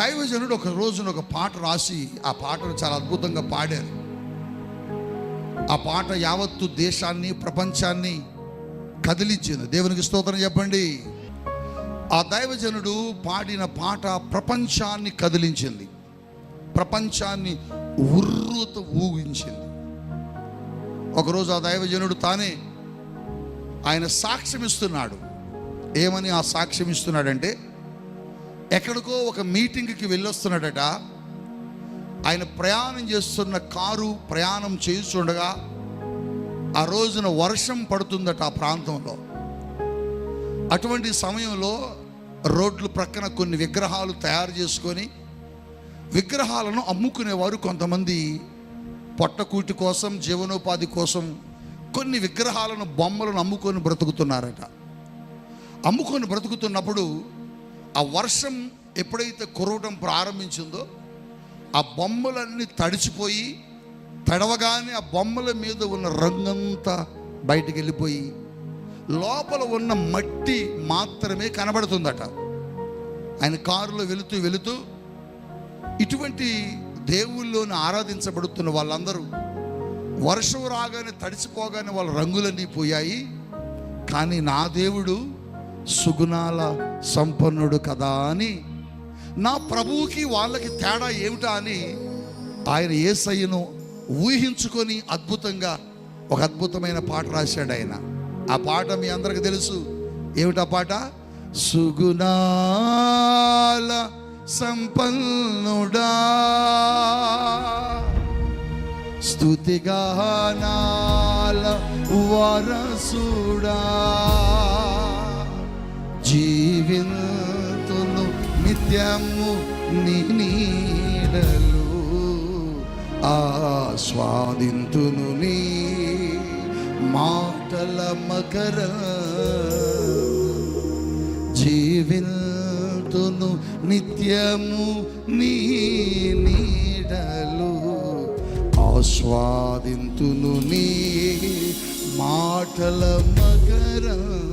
దైవజనుడు ఒక రోజున ఒక పాట రాసి ఆ పాటను చాలా అద్భుతంగా పాడారు. ఆ పాట యావత్తు దేశాన్ని ప్రపంచాన్ని కదిలించింది. దేవునికి స్తోత్రం చెప్పండి. ఆ దైవజనుడు పాడిన పాట ప్రపంచాన్ని కదిలించింది. ప్రపంచాన్ని ఉర్రూత ఊగించింది. ఒకరోజు ఆ దైవజనుడు తానే ఆయన సాక్ష్యం ఇస్తున్నాడు ఏమని ఆ సాక్ష్యం ఇస్తున్నాడంటే ఎక్కడికో ఒక మీటింగ్కి వెళ్ళొస్తున్నాడట. ఆయన ప్రయాణం చేస్తున్న కారు ప్రయాణం చేస్తుండగా ఆ రోజున వర్షం పడుతుందట ఆ ప్రాంతంలో. అటువంటి సమయంలో రోడ్లు ప్రక్కన కొన్ని విగ్రహాలు తయారు చేసుకొని విగ్రహాలను అమ్ముకునేవారు కొంతమంది. పొట్టకూటి కోసం జీవనోపాధి కోసం కొన్ని విగ్రహాలను బొమ్మలను అమ్ముకొని బ్రతుకుతున్నారట. అమ్ముకొని బ్రతుకుతున్నప్పుడు ఆ వర్షం ఎప్పుడైతే కురవడం ప్రారంభించిందో ఆ బొమ్మలన్నీ తడిచిపోయి తడవగానే ఆ బొమ్మల మీద ఉన్న రంగంతా బయటికి వెళ్ళిపోయి లోపల ఉన్న మట్టి మాత్రమే కనబడుతుందట. ఆయన కారులో వెళుతూ వెళుతూ ఇటువంటి దేవుళ్ళోని ఆరాధించబడుతున్న వాళ్ళందరూ వర్షం రాగానే తడిచిపోగానే వాళ్ళ రంగులన్నీ పోయాయి. కానీ నా దేవుడు సుగుణాల సంపన్నుడు కదా అని నా ప్రభువుకి వాళ్ళకి తేడా ఏమిటా అని ఆయన ఏసయ్యను ఊహించుకొని అద్భుతంగా ఒక అద్భుతమైన పాట రాశాడు ఆయన. ఆ పాట మీ అందరికి తెలుసు. ఏమిటా పాట? సుగుణాల సంపన్నుడా. స్తుతిగానాల వరసుడా. జీవితును నిత్యము నీడలు ఆస్వాదింతును నీ మాటల మకర. జీవితును నిత్యము నీ నీడలు ఆస్వాదింతును నీ మాటల మకర.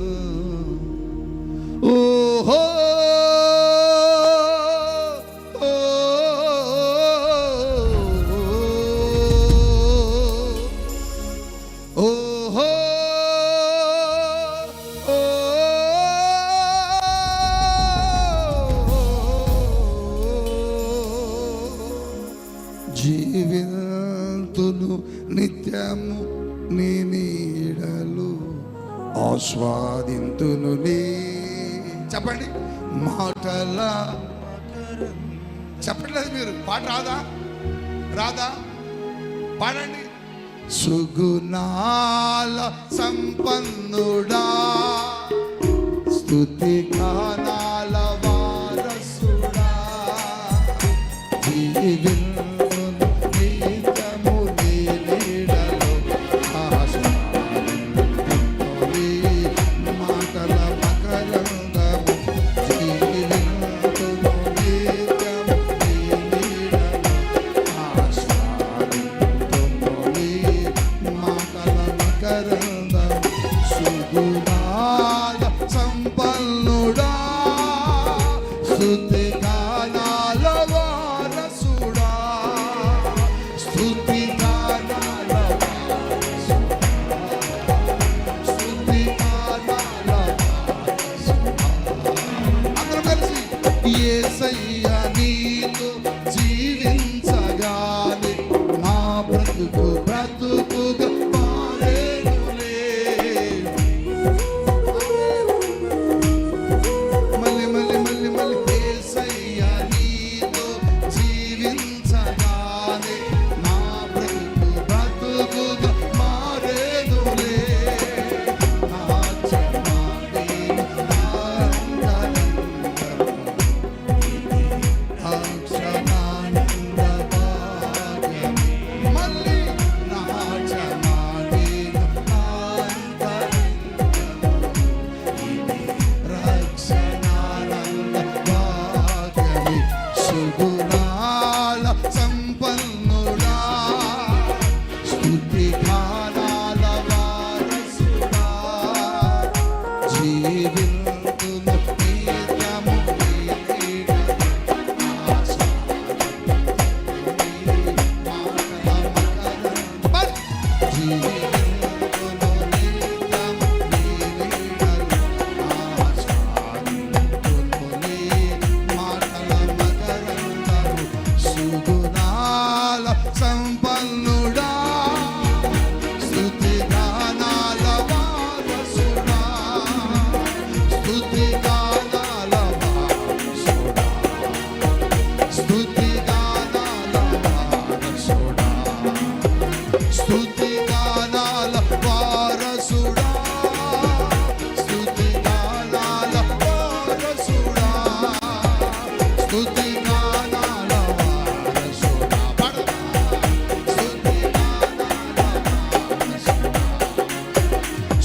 గుణాల సంపన్నుడా. స్తుతి కాల Even.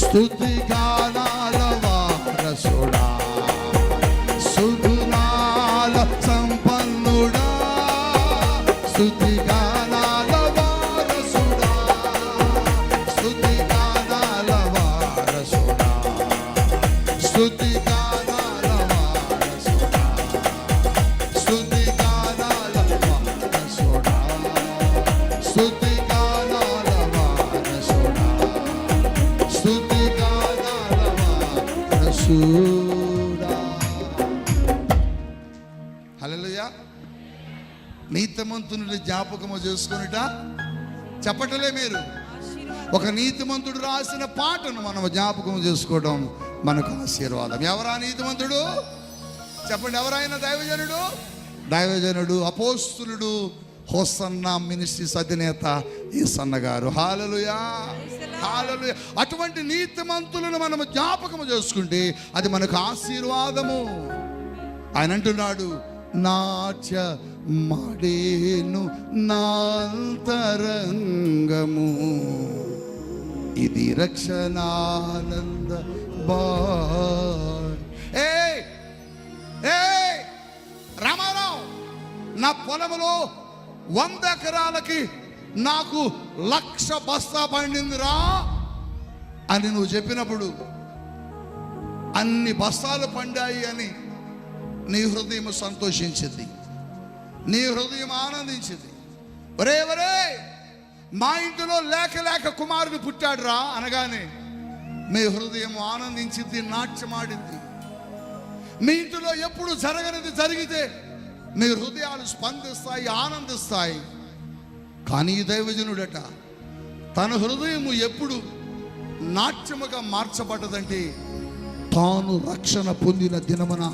స్తుతిగా వారసుడా హల్లెలూయా. నీతిమంతుని జ్ఞాపకము చేసుకునిట చెప్పటలే మీరు. ఒక నీతిమంతుడు రాసిన పాటను మనం జ్ఞాపకం చేసుకోవడం మనకు ఆశీర్వాదం. ఎవరా నీతిమంతుడు? చెప్పండి ఎవరైనా దైవజనుడు? దైవజనుడు అపోస్తులుడు హోసన్న మినిస్ట్రీస్ అధినేత ఈ సన్నగారు హాలలుయా హాలలుయా. అటువంటి నీతిమంతులను మనం జ్ఞాపకము చేసుకుంటే అది మనకు ఆశీర్వాదము. ఆయన అంటున్నాడు నాట్య మడేను నాంతరంగము ఇది రక్షణానంద బా ఏ ఏ రామారావు నా పొలములో వంద ఎకరాలకి నాకు లక్ష బస్తా పండిందిరా అని నువ్వు చెప్పినప్పుడు అన్ని బస్తాలు పండాయి అని నీ హృదయం సంతోషించింది. నీ హృదయం ఆనందించింది. ఒరే ఒరే మా ఇంటిలో లేక లేక కుమారుడు పుట్టాడురా అనగానే మీ హృదయం ఆనందించింది నాట్యమాడింది. మీ ఇంటిలో ఎప్పుడు జరగనిది జరిగితే మీ హృదయాలు స్పందిస్తాయి ఆనందిస్తాయి. కానీ ఈ దైవజనుడట తన హృదయము ఎప్పుడు నాట్యముగా మార్చబడ్డదంటే తాను రక్షణ పొందిన దినమన.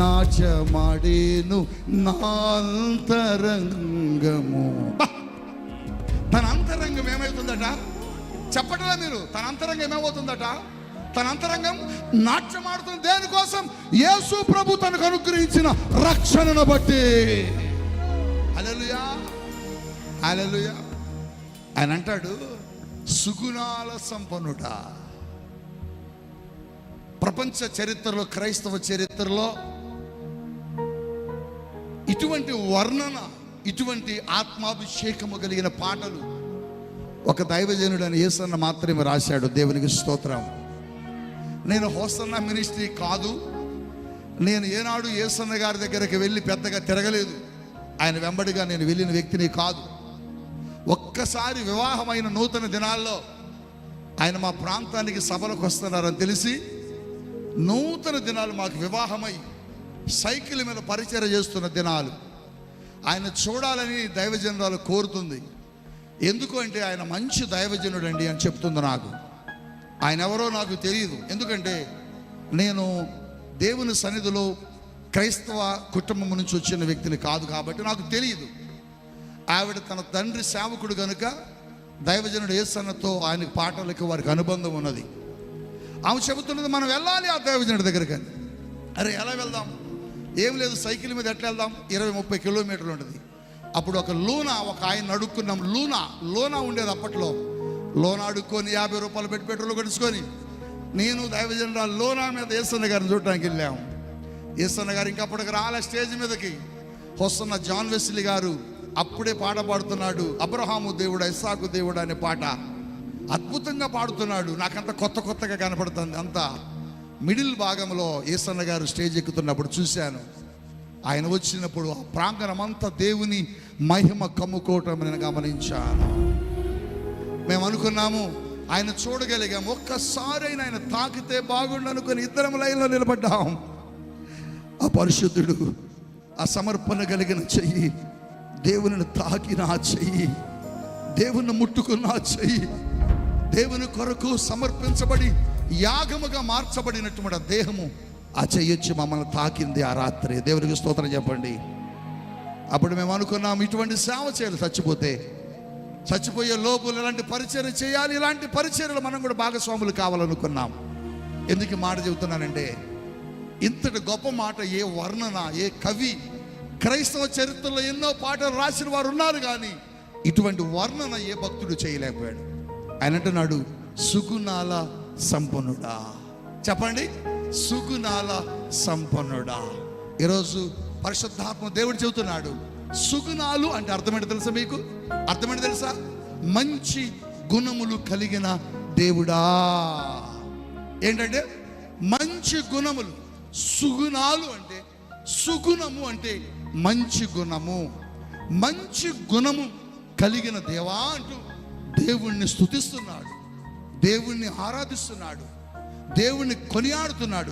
నాచమాడేను నాంతరంగము బా! తన అంతరంగం ఏమవుతుందట చెప్పటలే మీరు? తన అంతరంగం ఏమవుతుందట? తన అంతరంగం నాట్యమాడుతుంది దేనికోసం? యేసు ప్రభు తనకు అనుగ్రహించిన రక్షణను బట్టి. అలలుయా అలలుయా ఆయన అంటాడు సుగుణాల సంపన్నుట. ప్రపంచ చరిత్రలో క్రైస్తవ చరిత్రలో ఇటువంటి వర్ణన ఇటువంటి ఆత్మాభిషేకము కలిగిన పాటలు ఒక దైవజనుడు అని యేసన్న మాత్రమే రాశాడు. దేవునికి స్తోత్రం. నేను హోసన్న మినిస్ట్రీ కాదు. నేను ఏనాడు ఏసన్న గారి దగ్గరికి వెళ్ళి పెద్దగా తిరగలేదు. ఆయన వెంబడిగా నేను వెళ్ళిన వ్యక్తిని కాదు. ఒక్కసారి వివాహమైన నూతన దినాల్లో ఆయన మా ప్రాంతానికి సభలకు వస్తున్నారని తెలిసి నూతన దినాలు మాకు వివాహమై సైకిల్ మీద పరిచయం చేస్తున్న దినాలు. ఆయన చూడాలని దైవజనురాలు కోరుతుంది. ఎందుకు అంటే ఆయన మంచి దైవజనుడు అండి అని చెప్తుంది నాకు. ఆయన ఎవరో నాకు తెలియదు ఎందుకంటే నేను దేవుని సన్నిధిలో క్రైస్తవ కుటుంబం నుంచి వచ్చిన వ్యక్తిని కాదు కాబట్టి నాకు తెలియదు ఆవిడ తన తండ్రి సేవకుడు కనుక దైవజనుడు ఏసన్నతో ఆయనకు పాటలకు వారికి అనుబంధం ఉన్నది. ఆమె చెబుతున్నది మనం వెళ్ళాలి ఆ దైవజనుడి దగ్గరికి అని. అరే ఎలా వెళ్దాం? ఏం లేదు సైకిల్ మీద ఎట్లా వెళ్దాం? ఇరవై ముప్పై కిలోమీటర్లు ఉంటుంది. అప్పుడు ఒక లూనా ఒక ఆయన అడుక్కున్నాం లూనా లోనా ఉండేది అప్పట్లో. లోనా అడుక్కొని యాభై రూపాయలు పెట్టి పెట్రోల్ కట్టుకొని నేను దైవజనుడు లోనా మీద ఏసన్న గారిని చూడటానికి వెళ్ళాము ఏసన్న గారు ఇంకా అప్పటికి రాలే స్టేజ్ మీదకి. వస్తున్న జాన్ వెస్లీ గారు అప్పుడే పాట పాడుతున్నాడు. అబ్రహాము దేవుడు ఇస్సాకు దేవుడు అనే పాట అద్భుతంగా పాడుతున్నాడు. నాకంత కొత్త కొత్తగా కనపడుతుంది. అంతా మిడిల్ భాగంలో ఈసన్న గారు స్టేజ్ ఎక్కుతున్నప్పుడు చూశాను. ఆయన వచ్చినప్పుడు ఆ ప్రాంగణం అంతా దేవుని మహిమ కమ్ముకోవటం నేను గమనించాను. మేము అనుకున్నాము ఆయన చూడగలిగాం ఒక్కసారి ఆయన తాకితే బాగుండు అనుకుని ఇద్దరం లైన్లో నిలబడ్డాము ఆ పరిశుద్ధుడు ఆ సమర్పణ కలిగిన చెయ్యి దేవుని తాకిన ఆ చెయ్యి దేవుని ముట్టుకున్న ఆ చెయ్యి దేవుని కొరకు సమర్పించబడి యాగముగా మార్చబడినటువంటి దేహము ఆ చెయ్యొచ్చి మమ్మల్ని తాకింది ఆ రాత్రి. దేవునికి స్తోత్రం చెప్పండి. అప్పుడు మేము అనుకున్నాం ఇటువంటి సేవ చేయాలి చచ్చిపోతే. చచ్చిపోయే లోపులు ఇలాంటి పరిచయం చేయాలి ఇలాంటి పరిచర్లు మనం కూడా భాగస్వాములు కావాలనుకున్నాం. ఎందుకు మాట చెబుతున్నానంటే ఇంతటి గొప్ప మాట ఏ వర్ణన ఏ కవి క్రైస్తవ చరిత్రలో ఎన్నో పాటలు రాసిన వారు ఉన్నారు కానీ ఇటువంటి వర్ణన ఏ భక్తుడు చేయలేకపోయాడు. ఆయన అంటున్నాడు సుగుణాల సంపన్నుడా. చెప్పండి సుగుణాల సంపన్నుడా. ఈరోజు పరిశుద్ధాత్మ దేవుడు చెబుతున్నాడు సుగుణాలు అంటే అర్థమేంటి తెలుసా మీకు? అర్థమేంటి తెలుసా? మంచి గుణములు కలిగిన దేవుడా. ఏంటంటే మంచి గుణములు సుగుణాలు అంటే సుగుణము అంటే మంచి గుణము. మంచి గుణము కలిగిన దేవా అంటూ దేవుణ్ణి స్థుతిస్తున్నాడు దేవుణ్ణి ఆరాధిస్తున్నాడు. దేవుణ్ణి కొనియాడుతున్నాడు.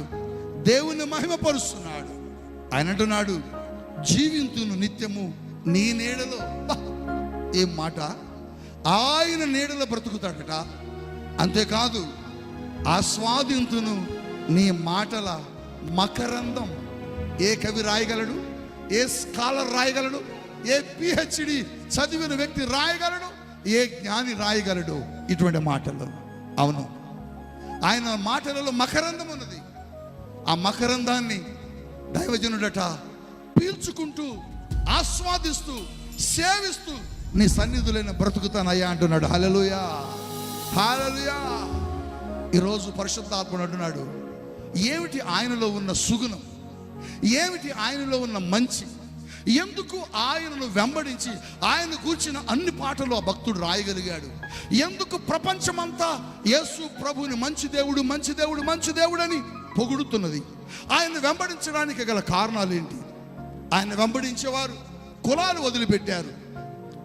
దేవుణ్ణి మహిమపరుస్తున్నాడు. ఆయన అంటున్నాడు జీవింతును నిత్యము నీ నీడలో. ఏం మాట? ఆయన నీడలో బ్రతుకుతాడట. అంతేకాదు ఆస్వాదింతును నీ మాటల మకరందం. ఏ కవి రాయగలడు? A scholar రాయగలడు? ఏ పిహెచ్డి చదివిన వ్యక్తి రాయగలడు? ఏ జ్ఞాని రాయగలడు? ఇటువంటి మాటలు. అవును. ఆయన మాటలలో మకరందం ఉన్నది. ఆ మకరందాన్ని దైవజనుడట పీల్చుకుంటూ ఆస్వాదిస్తూ సేవిస్తూ నీ సన్నిధులైన బ్రతుకుతానయ్యా అంటున్నాడు. హలలుయా హలలుయా ఈరోజు పరిశుద్ధాత్మడు అంటున్నాడు. ఏమిటి ఆయనలో ఉన్న సుగుణం? ఏమిటి ఆయనలో ఉన్న మంచి? ఎందుకు ఆయనను వెంబడించి ఆయన కూర్చిన అన్ని పాటలు ఆ భక్తుడు రాయగలిగాడు? ఎందుకు ప్రపంచమంతా యేసు ప్రభుని మంచి దేవుడు మంచి దేవుడు మంచి దేవుడు అని పొగుడుతున్నది? ఆయన వెంబడించడానికి గల కారణాలు ఏంటి ఆయన వెంబడించేవారు కులాలు వదిలిపెట్టారు.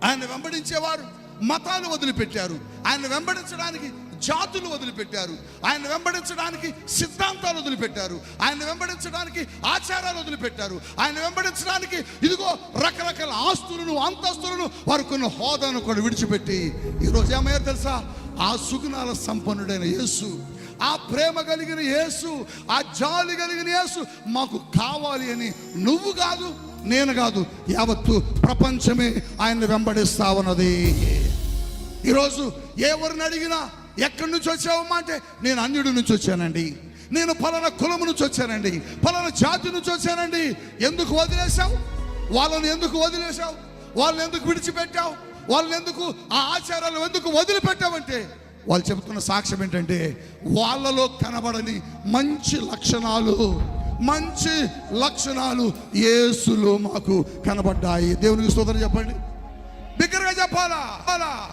ఆయన వెంబడించేవారు మతాలు వదిలిపెట్టారు. ఆయన వెంబడించడానికి జాతులు వదిలిపెట్టారు. ఆయన వెంబడించడానికి సిద్ధాంతాలు వదిలిపెట్టారు. ఆయన వెంబడించడానికి ఆచారాలు వదిలిపెట్టారు. ఆయన వెంబడించడానికి ఇదిగో రకరకాల ఆస్తులను అంతస్తులను వారు కొన్ని హోదాను కూడా విడిచిపెట్టి ఈరోజు ఏమయ్యారు తెలుసా? ఆ సుగుణాల సంపన్నుడైన యేసు ఆ ప్రేమ కలిగిన యేసు ఆ జాలి కలిగిన యేసు మాకు కావాలి అని నువ్వు కాదు నేను కాదు యావత్తు ప్రపంచమే ఆయన్ని వెంబడిస్తా ఉన్నది. ఈరోజు ఎవరిని అడిగినా ఎక్కడి నుంచి వచ్చావమ్మా అంటే నేను అన్యుడి నుంచి వచ్చానండి. నేను పలానా కులము నుంచి వచ్చానండి. పలానా జాతి నుంచి వచ్చానండి. ఎందుకు వదిలేశావు? వాళ్ళని ఎందుకు వదిలేశావు? వాళ్ళని ఎందుకు విడిచిపెట్టావు? వాళ్ళని ఎందుకు ఆ ఆచారాలు ఎందుకు వదిలిపెట్టావంటే వాళ్ళు చెబుతున్న సాక్ష్యం ఏంటంటే వాళ్ళలో కనబడని మంచి లక్షణాలు మంచి లక్షణాలు ఏసులో మాకు కనబడ్డాయి. దేవునికి స్తోత్రం చెప్పండి. బిగ్గరగా చెప్పాలా? చెప్పాలా?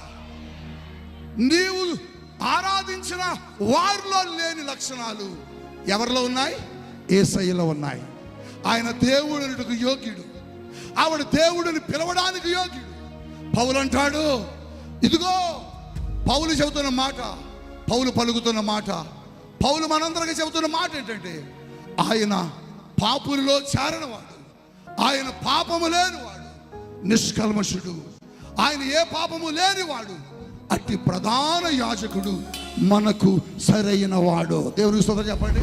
నీవు ఆరాధించిన వారిలో లేని లక్షణాలు ఎవరిలో ఉన్నాయి? ఏసయ్యలో ఉన్నాయి. ఆయన దేవుడుకు యోగ్యుడు. ఆవిడ దేవుడిని పిలవడానికి యోగ్యుడు. పౌలు అంటాడు ఇదిగో పౌలు చెబుతున్న మాట పౌలు పలుకుతున్న మాట పౌలు మనందరికీ చెబుతున్న మాట ఏంటంటే ఆయన పాపులలో చేరనవాడు. ఆయన పాపము లేనివాడు. నిష్కల్మషుడు. ఆయన ఏ పాపము లేనివాడు. అట్టి ప్రధాన యాజకుడు మనకు సరైన వాడు దేవుని స్తోత్రం చెప్పండి.